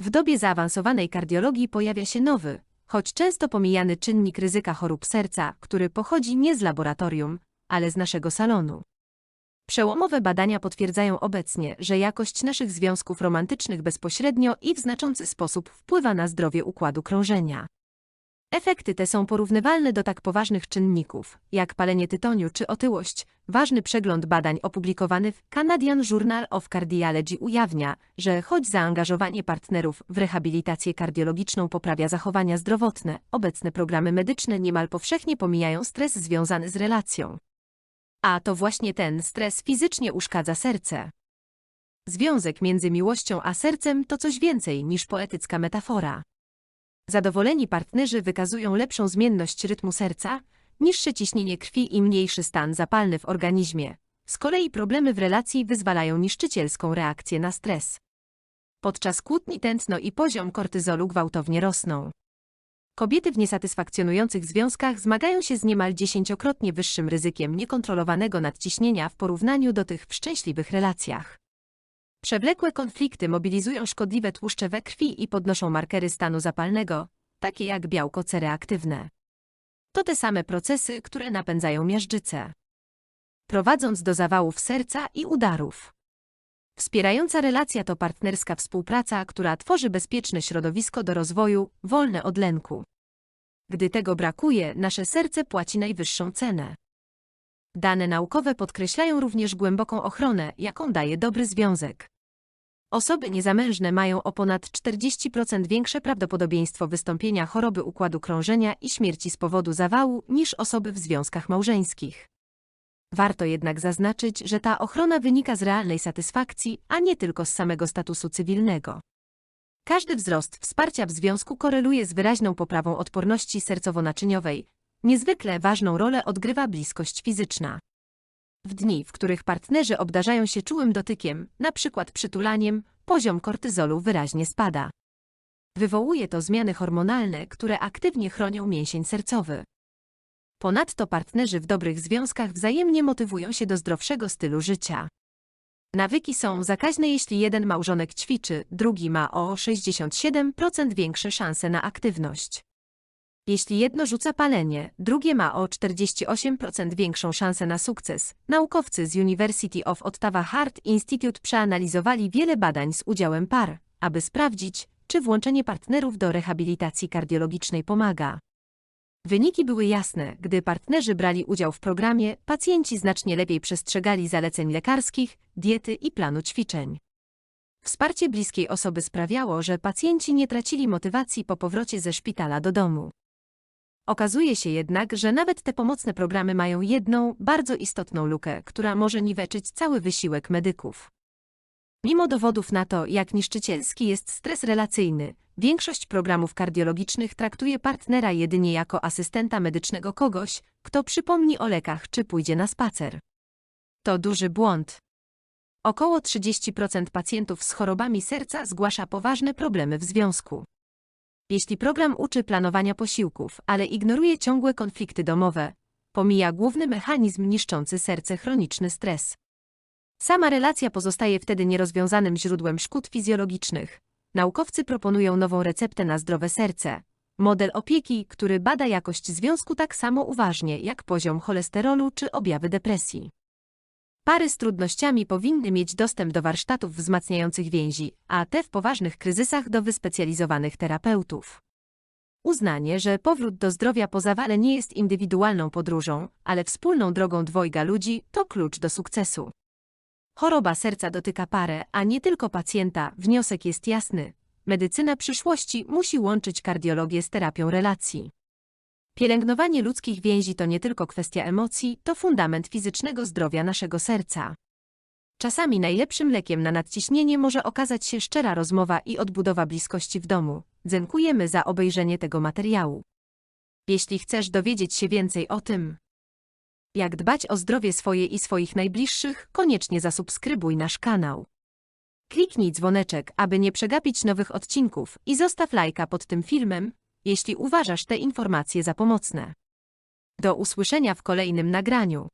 W dobie zaawansowanej kardiologii pojawia się nowy, choć często pomijany czynnik ryzyka chorób serca, który pochodzi nie z laboratorium, ale z naszego salonu. Przełomowe badania potwierdzają obecnie, że jakość naszych związków romantycznych bezpośrednio i w znaczący sposób wpływa na zdrowie układu krążenia. Efekty te są porównywalne do tak poważnych czynników, jak palenie tytoniu czy otyłość. Ważny przegląd badań opublikowany w Canadian Journal of Cardiology ujawnia, że choć zaangażowanie partnerów w rehabilitację kardiologiczną poprawia zachowania zdrowotne, obecne programy medyczne niemal powszechnie pomijają stres związany z relacją. A to właśnie ten stres fizycznie uszkadza serce. Związek między miłością a sercem to coś więcej niż poetycka metafora. Zadowoleni partnerzy wykazują lepszą zmienność rytmu serca, niższe ciśnienie krwi i mniejszy stan zapalny w organizmie. Z kolei problemy w relacji wyzwalają niszczycielską reakcję na stres. Podczas kłótni tętno i poziom kortyzolu gwałtownie rosną. Kobiety w niesatysfakcjonujących związkach zmagają się z niemal dziesięciokrotnie wyższym ryzykiem niekontrolowanego nadciśnienia w porównaniu do tych w szczęśliwych relacjach. Przewlekłe konflikty mobilizują szkodliwe tłuszcze we krwi i podnoszą markery stanu zapalnego, takie jak białko C reaktywne. To te same procesy, które napędzają miażdżycę. Prowadząc do zawałów serca i udarów. Wspierająca relacja to partnerska współpraca, która tworzy bezpieczne środowisko do rozwoju, wolne od lęku. Gdy tego brakuje, nasze serce płaci najwyższą cenę. Dane naukowe podkreślają również głęboką ochronę, jaką daje dobry związek. Osoby niezamężne mają o ponad 40% większe prawdopodobieństwo wystąpienia choroby układu krążenia i śmierci z powodu zawału niż osoby w związkach małżeńskich. Warto jednak zaznaczyć, że ta ochrona wynika z realnej satysfakcji, a nie tylko z samego statusu cywilnego. Każdy wzrost wsparcia w związku koreluje z wyraźną poprawą odporności sercowo-naczyniowej. Niezwykle ważną rolę odgrywa bliskość fizyczna. W dni, w których partnerzy obdarzają się czułym dotykiem, przykład przytulaniem, poziom kortyzolu wyraźnie spada. Wywołuje to zmiany hormonalne, które aktywnie chronią mięsień sercowy. Ponadto partnerzy w dobrych związkach wzajemnie motywują się do zdrowszego stylu życia. Nawyki są zakaźne, jeśli jeden małżonek ćwiczy, drugi ma o 67% większe szanse na aktywność. Jeśli jedno rzuca palenie, drugie ma o 48% większą szansę na sukces. Naukowcy z University of Ottawa Heart Institute przeanalizowali wiele badań z udziałem par, aby sprawdzić, czy włączenie partnerów do rehabilitacji kardiologicznej pomaga. Wyniki były jasne, gdy partnerzy brali udział w programie, pacjenci znacznie lepiej przestrzegali zaleceń lekarskich, diety i planu ćwiczeń. Wsparcie bliskiej osoby sprawiało, że pacjenci nie tracili motywacji po powrocie ze szpitala do domu. Okazuje się jednak, że nawet te pomocne programy mają jedną, bardzo istotną lukę, która może niweczyć cały wysiłek medyków. Mimo dowodów na to, jak niszczycielski jest stres relacyjny, większość programów kardiologicznych traktuje partnera jedynie jako asystenta medycznego kogoś, kto przypomni o lekach czy pójdzie na spacer. To duży błąd. Około 30% pacjentów z chorobami serca zgłasza poważne problemy w związku. Jeśli program uczy planowania posiłków, ale ignoruje ciągłe konflikty domowe, pomija główny mechanizm niszczący serce chroniczny stres. Sama relacja pozostaje wtedy nierozwiązanym źródłem szkód fizjologicznych. Naukowcy proponują nową receptę na zdrowe serce. Model opieki, który bada jakość związku tak samo uważnie jak poziom cholesterolu czy objawy depresji. Pary z trudnościami powinny mieć dostęp do warsztatów wzmacniających więzi, a te w poważnych kryzysach do wyspecjalizowanych terapeutów. Uznanie, że powrót do zdrowia po zawale nie jest indywidualną podróżą, ale wspólną drogą dwojga ludzi, to klucz do sukcesu. Choroba serca dotyka parę, a nie tylko pacjenta. Wniosek jest jasny. Medycyna przyszłości musi łączyć kardiologię z terapią relacji. Pielęgnowanie ludzkich więzi to nie tylko kwestia emocji, to fundament fizycznego zdrowia naszego serca. Czasami najlepszym lekiem na nadciśnienie może okazać się szczera rozmowa i odbudowa bliskości w domu. Dziękujemy za obejrzenie tego materiału. Jeśli chcesz dowiedzieć się więcej o tym, jak dbać o zdrowie swoje i swoich najbliższych, koniecznie zasubskrybuj nasz kanał. Kliknij dzwoneczek, aby nie przegapić nowych odcinków i zostaw lajka pod tym filmem, jeśli uważasz te informacje za pomocne. Do usłyszenia w kolejnym nagraniu.